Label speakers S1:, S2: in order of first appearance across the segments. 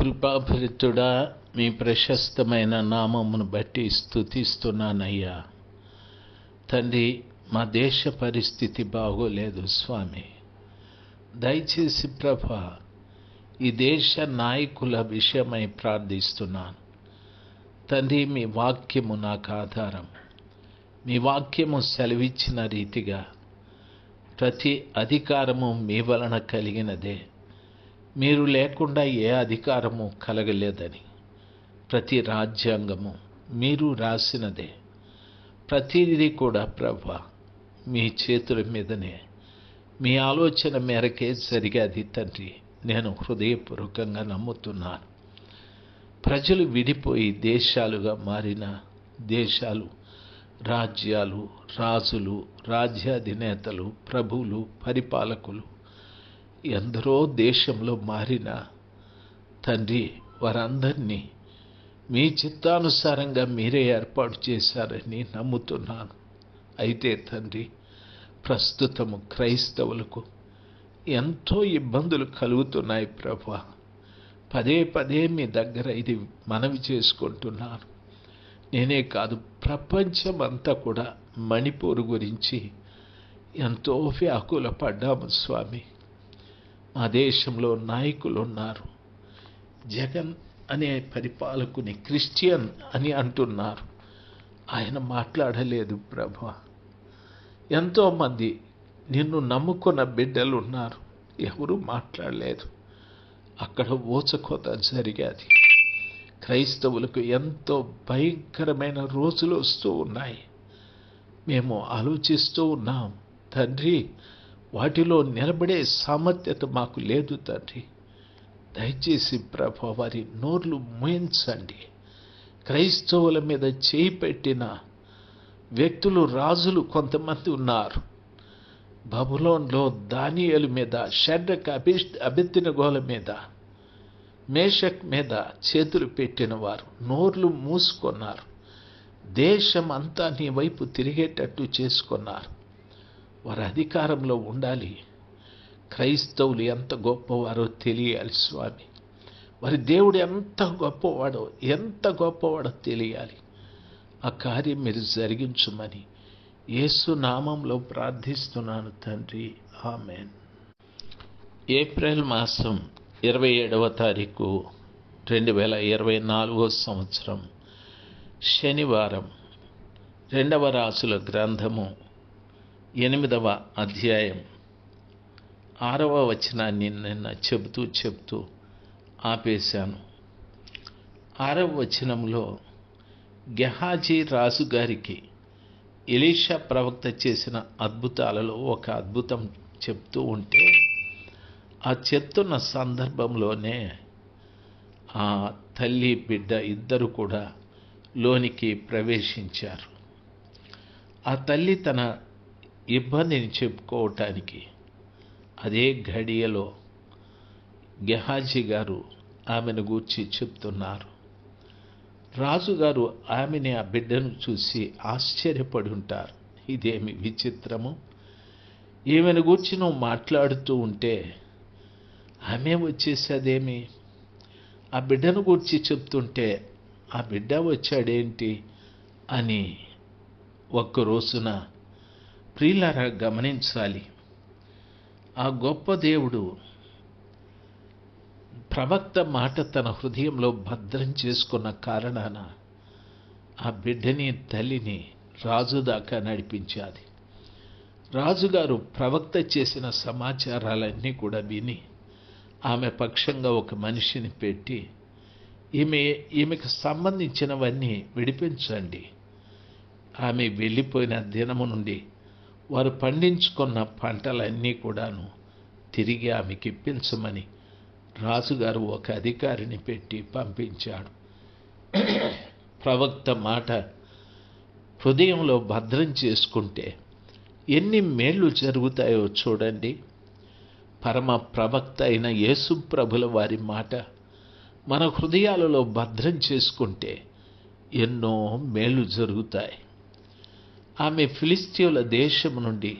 S1: కృపాభరితుడా మీ ప్రశస్తమైన నామమును బట్టి స్థుతిస్తున్నానయ్యా తండ్రి మా దేశ పరిస్థితి బాగోలేదు స్వామి. దయచేసి ప్రభ ఈ దేశ నాయకుల విషయమై ప్రార్థిస్తున్నాను. తండ్రి మీ వాక్యము నాకు ఆధారం. మీ వాక్యము సెలవిచ్చిన రీతిగా ప్రతి అధికారము మీ వలన కలిగినదే. మీరు లేకుండా ఏ అధికారము కలగలేదని. ప్రతి రాజ్యాంగము మీరు రాసినదే. ప్రతిదీ కూడా ప్రభ మీ చేతుల మీదనే. మీ ఆలోచన మేరకే జరిగేది తండ్రి నేను హృదయపూర్వకంగా నమ్ముతున్నాను. ప్రజలు విడిపోయి దేశాలుగా మారిన దేశాలు రాజ్యాలు రాజులు రాజ్యాధినేతలు ప్రభువులు పరిపాలకులు ఎందరో దేశంలో మారిన తండ్రి వారందరినీ మీ చిత్తానుసారంగా మీరే ఏర్పాటు చేశారని నమ్ముతున్నాను. అయితే తండ్రి ప్రస్తుతము క్రైస్తవులకు ఎంతో ఇబ్బందులు కలుగుతున్నాయి ప్రభా. పదే పదే మీ దగ్గర ఇది మనవి చేసుకుంటున్నాను. నేనే కాదు ప్రపంచం అంతా కూడా మణిపూర్ గురించి ఎంతో వ్యాకుల పడ్డాము స్వామి. మా దేశంలో నాయకులు ఉన్నారు జగన్ అనే పరిపాలకుని క్రిస్టియన్ అని అంటున్నారు. ఆయన మాట్లాడలేదు ప్రభా. ఎంతోమంది నిన్ను నమ్ముకున్న బిడ్డలు ఉన్నారు ఎవరు మాట్లాడలేదు. అక్కడ ఊచకోత జరిగాది. క్రైస్తవులకు ఎంతో భయంకరమైన రోజులు వస్తూ ఉన్నాయి. మేము ఆలోచిస్తూ ఉన్నాం తండ్రి వాటిలో నిలబడే సామర్థ్యత మాకు లేదు తండ్రి. దయచేసి ప్రభ వారి నోర్లు మూయించండి. క్రైస్తవుల మీద చేయి పెట్టిన వ్యక్తులు రాజులు కొంతమంది ఉన్నారు. బబులోన్లో దానియలు మీద షడ్రక్ అభి అభిత్తిన గోల మీద మేషక్ మీద చేతులు పెట్టిన వారు నోర్లు మూసుకున్నారు. దేశం అంతా నీ వైపు తిరిగేటట్టు చేసుకున్నారు. వారు అధికారంలో ఉండాలి. క్రైస్తవులు ఎంత గొప్పవారో తెలియాలి స్వామి. వారి దేవుడు ఎంత గొప్పవాడో ఎంత గొప్పవాడో తెలియాలి. ఆ కార్యం మీరు జరిగించుమని యేసు నామంలో ప్రార్థిస్తున్నాను తండ్రి. ఆమెన్. ఏప్రిల్ మాసం ఇరవై ఏడవ తారీఖు రెండు వేల ఇరవై నాలుగో సంవత్సరం శనివారం రెండవ రాసుల గ్రంథము ఎనిమిదవ అధ్యాయం. ఆరవ వచనాన్ని నిన్న చెబుతూ చెబుతూ ఆపేశాను. ఆరవ వచనంలో గెహాజీ రాజు గారికి ఎలీషా ప్రవక్త చేసిన అద్భుతాలలో ఒక అద్భుతం చెప్తూ ఉంటే ఆ చెప్తున్న సందర్భంలోనే ఆ తల్లి బిడ్డ ఇద్దరు కూడా లోనికి ప్రవేశించారు. ఆ తల్లి తన ఇబ్బందిని చెప్పుకోవటానికి అదే ఘడియలో గెహాజీ గారు ఆమెను గూర్చి చెప్తున్నారు. రాజుగారు ఆమెని ఆ బిడ్డను చూసి ఆశ్చర్యపడి ఉంటారు. ఇదేమి విచిత్రము? ఈమెను గూర్చి నువ్వు మాట్లాడుతూ ఉంటే ఆమె వచ్చేసేదేమి? ఆ బిడ్డను గూర్చి చెప్తుంటే ఆ బిడ్డ వచ్చాడేంటి అని ఒక్క రోజున ప్రియులారా గమనించాలి. ఆ గొప్ప దేవుడు ప్రవక్త మాట తన హృదయంలో భద్రం చేసుకున్న కారణాన ఆ బిడ్డని తల్లిని రాజు దాకా నడిపించాది. రాజుగారు ప్రవక్త చేసిన సమాచారాలన్నీ కూడా విని ఆమె పక్షంగా ఒక మనిషిని పెట్టి ఈమె ఈమెకు సంబంధించినవన్నీ విడిపించండి. ఆమె వెళ్ళిపోయిన దినము నుండి వారు పండించుకున్న పంటలన్నీ కూడాను తిరిగి ఆమెకి ఇప్పించమని రాజుగారు ఒక అధికారిని పెట్టి పంపించాడు. ప్రవక్త మాట హృదయంలో భద్రం చేసుకుంటే ఎన్ని మేళ్ళు జరుగుతాయో చూడండి. పరమ ప్రవక్త అయిన యేసు ప్రభుల వారి మాట మన హృదయాలలో భద్రం చేసుకుంటే ఎన్నో మేలు జరుగుతాయి. ఆమె ఫిలిస్తీయుల దేశం నుండి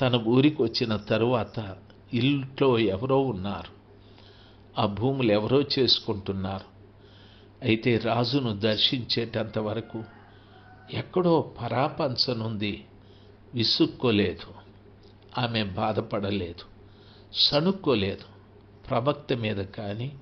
S1: తన ఊరికి వచ్చిన తరువాత ఇంట్లో ఎవరో ఉన్నారు. ఆ భూములు ఎవరో చేసుకుంటున్నారు. అయితే రాజును దర్శించేటంత వరకు ఎక్కడో పరాపంచనుంది విసుక్కోలేదు. ఆమె బాధపడలేదు సణుక్కోలేదు. ప్రవక్త మీద కానీ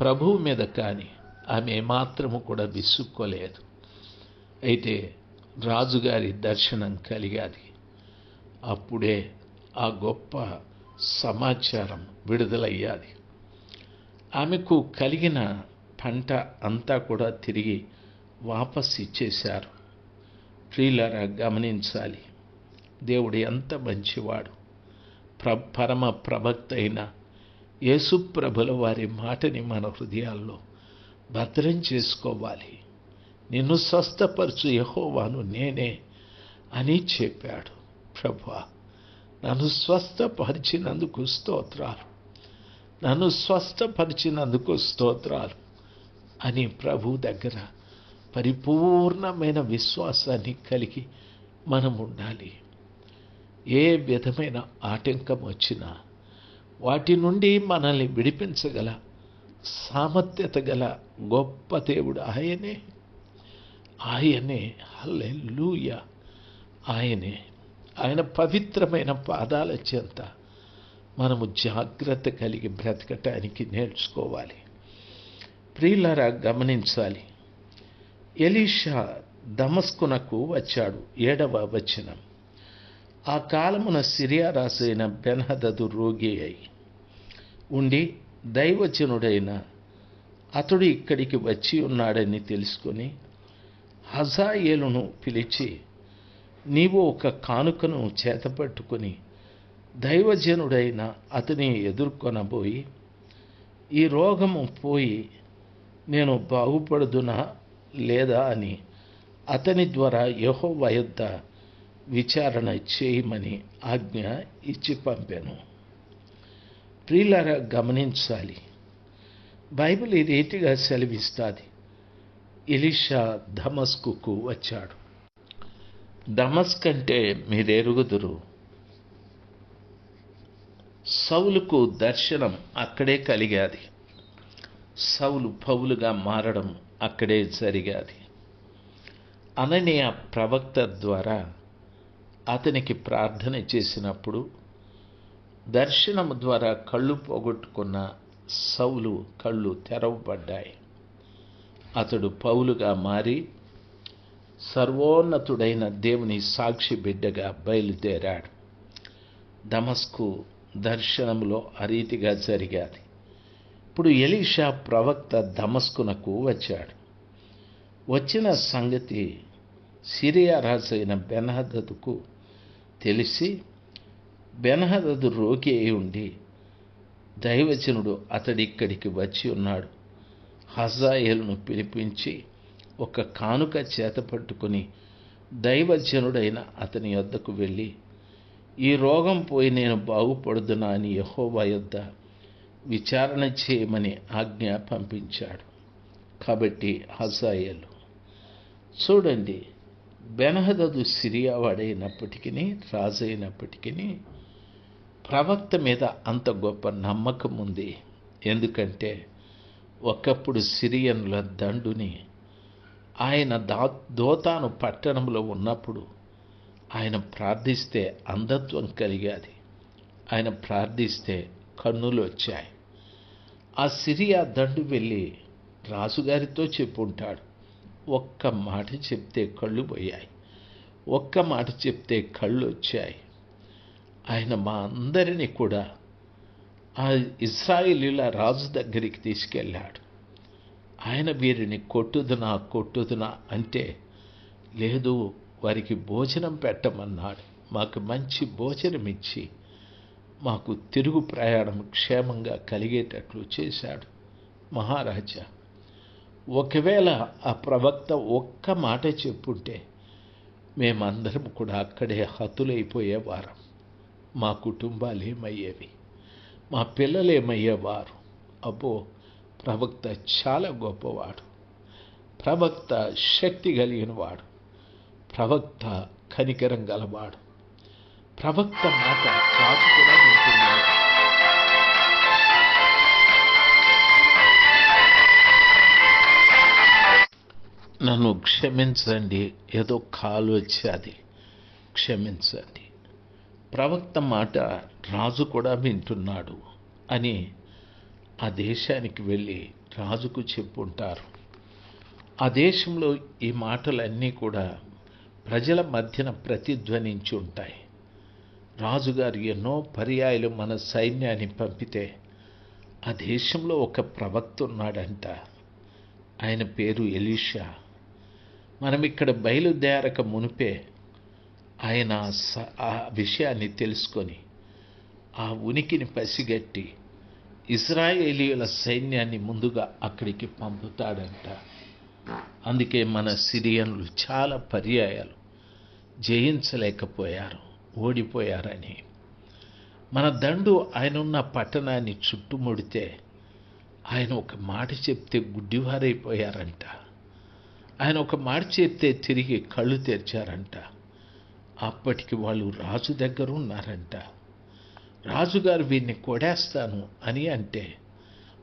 S1: ప్రభువు మీద కానీ ఆమె మాత్రము కూడా విసుక్కోలేదు. అయితే రాజుగారి దర్శనం కలిగాది. అప్పుడే ఆ గొప్ప సమాచారం విడుదలయ్యాది. ఆమెకు కలిగిన పంట అంతా కూడా తిరిగి వాపస్ ఇచ్చేశారు. ప్రియులరా గమనించాలి. దేవుడు ఎంత మంచివాడు. ప్ర పరమ ప్రవక్త అయిన యేసుప్రభుల వారి మాటని మన హృదయాల్లో భద్రం చేసుకోవాలి. నిన్ను స్వస్థపరచు యహోవాను నేనే అని చెప్పాడు. ప్రభా నన్ను స్వస్థపరిచినందుకు స్తోత్రాలు. నన్ను స్వస్థపరిచినందుకు స్తోత్రాలు అని ప్రభు దగ్గర పరిపూర్ణమైన విశ్వాసాన్ని కలిగి మనం ఉండాలి. ఏ విధమైన ఆటంకం వచ్చినా వాటి నుండి మనల్ని విడిపించగల సామర్థ్యత గల గొప్ప దేవుడు ఆయనే. ఆయనే హల్లెలూయ ఆయనే. ఆయన పవిత్రమైన పాదాల చెంత మనము జాగ్రత్త కలిగి బ్రతకటానికి నేర్చుకోవాలి. ప్రియులరా గమనించాలి. ఎలీషా దమస్కునకు వచ్చాడు ఏడవ వచనం. ఆ కాలమున సిరియా రాసైన బెనహదదు రోగి అయి ఉండి దైవచనుడైన అతడు ఇక్కడికి వచ్చి ఉన్నాడని తెలుసుకొని హజాయేలును పిలిచి నీవు ఒక కానుకను చేతపట్టుకుని దైవజనుడైన అతని ఎదుర్కొనబోయి ఈ రోగము పోయి నేను బాగుపడుదునా లేదా అని అతని ద్వారా యహో వయొద్ద విచారణ చేయమని ఆజ్ఞ ఇచ్చి పంపాను. ప్రియులారా గమనించాలి. బైబిల్ ఈ రీతిగా సెలవిస్తుంది. ఇలిషా ధమస్కుకు వచ్చాడు. దమస్క్ అంటే మీరెరుగుదురు సౌలుకు దర్శనం అక్కడే కలిగాది. సౌలు పౌలుగా మారడం అక్కడే జరిగాది. అననీయ ప్రవక్త ద్వారా అతనికి ప్రార్థన చేసినప్పుడు దర్శనం ద్వారా కళ్ళు పోగొట్టుకున్న సౌలు కళ్ళు తెరవబడ్డాయి. అతడు పౌలుగా మారి సర్వోన్నతుడైన దేవుని సాక్షి బిడ్డగా బయలుదేరాడు. దమస్కు దర్శనంలో ఆ రీతిగా జరిగాది. ఇప్పుడు ఎలీషా ప్రవక్త దమస్కునకు వచ్చాడు. వచ్చిన సంగతి సిరియా అయిన బెనహదదుకు తెలిసి బెనహదదు రోగి అయి ఉండి దైవజనుడు అతడిక్కడికి వచ్చి ఉన్నాడు. హజాయేలును పిలిపించి ఒక కానుక చేత పట్టుకుని దైవజనుడైన అతని యొద్దకు వెళ్ళి ఈ రోగం పోయి నేను బాగుపడుదునా అని యహోవా యొద్ద విచారణ చేయమని ఆజ్ఞ పంపించాడు. కాబట్టి హజాయేలు చూడండి బెనహదదు సిరియా వాడైనప్పటికీ రాజైనప్పటికీ ప్రవక్త మీద అంత గొప్ప నమ్మకం ఉంది ఎందుకంటే ఒకప్పుడు సిరియన్ల దండుని ఆయన దా దోతాను పట్టణంలో ఉన్నప్పుడు ఆయన ప్రార్థిస్తే అంధత్వం కలిగాది. ఆయన ప్రార్థిస్తే కన్నులు వచ్చాయి. ఆ సిరియా దండు వెళ్ళి రాజుగారితో చెప్పుంటాడు. ఒక్క మాట చెప్తే కళ్ళు పోయాయి. ఒక్క మాట చెప్తే కళ్ళు వచ్చాయి. ఆయన మా అందరినీ కూడా ఆ ఇస్రాయిలీల రాజు దగ్గరికి తీసుకెళ్ళాడు. ఆయన వీరిని కొట్టుదునా కొట్టుదునా అంటే లేదు వారికి భోజనం పెట్టమన్నాడు. మాకు మంచి భోజనం ఇచ్చి మాకు తిరుగు ప్రయాణం క్షేమంగా కలిగేటట్లు చేశాడు మహారాజా. ఒకవేళ ఆ ప్రవక్త ఒక్క మాట చెప్పుంటే మేమందరం కూడా అక్కడే హతులైపోయేవారం. మా కుటుంబాలు ఏమయ్యేవి మా పిల్లలేమయ్యేవారు అబ్బో ప్రవక్త చాలా గొప్పవాడు. ప్రవక్త శక్తి కలిగినవాడు. ప్రవక్త కనికరం గలవాడు. ప్రవక్త మాట కాచుకునే నన్ను క్షమించండి. ఏదో కాలు వచ్చి అది. క్షమించండి. ప్రవక్త మాట రాజు కూడా వింటున్నాడు అని ఆ దేశానికి వెళ్ళి రాజుకు చెప్పుంటారు. ఆ దేశంలో ఈ మాటలన్నీ కూడా ప్రజల మధ్యన ప్రతిధ్వనించి ఉంటాయి రాజుగారు ఎన్నో పర్యాయాలు మన సైన్యాన్ని పంపితే ఆ దేశంలో ఒక ప్రవక్త ఉన్నాడంట. ఆయన పేరు ఎలీషా. మనం ఇక్కడ బయలుదేరక మునిపే ఆయన స- ఆ విషయాన్ని తెలుసుకొని ఆ ఉనికిని పసిగట్టి ఇజ్రాయేలీయుల సైన్యాన్ని ముందుగా అక్కడికి పంపుతాడంట. అందుకే మన సిరియన్లు చాలా పర్యాయాలు. జయించలేకపోయారు ఓడిపోయారని. మన దండు ఆయనున్న పట్టణాన్ని చుట్టుముడితే ఆయన ఒక మాట చెప్తే గుడ్డివారైపోయారంట. ఆయన ఒక మాట చెప్తే తిరిగి కళ్ళు తెరిచారంట. అప్పటికి వాళ్ళు రాజు దగ్గర ఉన్నారంట రాజుగారు వీరిని కొడేస్తాను అని అంటే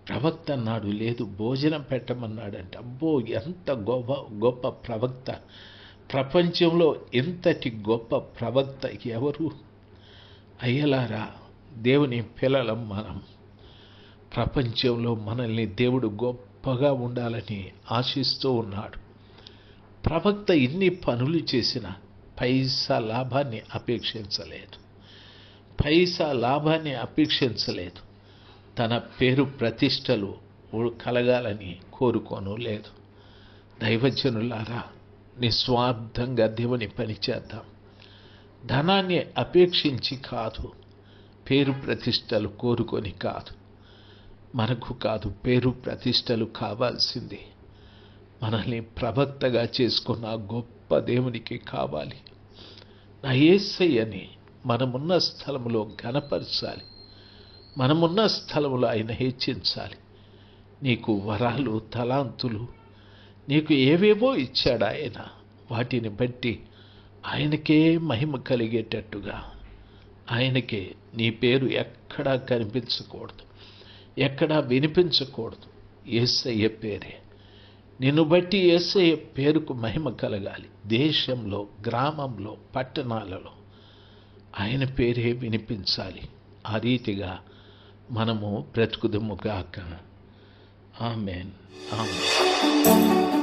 S1: ప్రవక్త అన్నాడు లేదు భోజనం పెట్టమన్నాడంట. అబ్బో ఎంత గొప్ప గొప్ప ప్రవక్త. ప్రపంచంలో ఇంతటి గొప్ప ప్రవక్త ఎవరు? అయ్యలారా దేవుని పిల్లలం మనం. ప్రపంచంలో మనల్ని దేవుడు గొప్పగా ఉండాలని ఆశిస్తూ ఉన్నాడు. ప్రవక్త ఇన్ని పనులు చేసినా పైసా లాభాన్ని అపేక్షించలేదు. పైసా లాభాన్ని అపేక్షించలేదు. తన పేరు ప్రతిష్టలు కలగాలని కోరుకోను లేదు. దైవజనులారా నిస్వార్థంగా దేవుని పని చేద్దాం. ధనాన్ని అపేక్షించి కాదు పేరు ప్రతిష్టలు కోరుకొని కాదు. మనకు కాదు పేరు ప్రతిష్టలు కావాల్సింది. మనల్ని ప్రవక్తగా చేసుకున్న గొప్ప దేవునికి కావాలి. నా మనమున్న స్థలములో ఘనపరచాలి. మనమున్న స్థలములో ఆయన హెచ్చించాలి. నీకు వరాలు తలాంతులు నీకు ఏవేవో ఇచ్చాడు ఆయన. వాటిని బట్టి ఆయనకే మహిమ కలిగేటట్టుగా ఆయనకే నీ పేరు ఎక్కడా కనిపించకూడదు ఎక్కడా వినిపించకూడదు. ఏసయ్య పేరే. నిన్ను బట్టి ఏసయ్య పేరుకు మహిమ కలగాలి. దేశంలో గ్రామంలో పట్టణాలలో ఆయన పేరే వినిపించాలి. ఆ రీతిగా మనము బ్రతుకుదము గాక. ఆమెన్. ఆమెన్.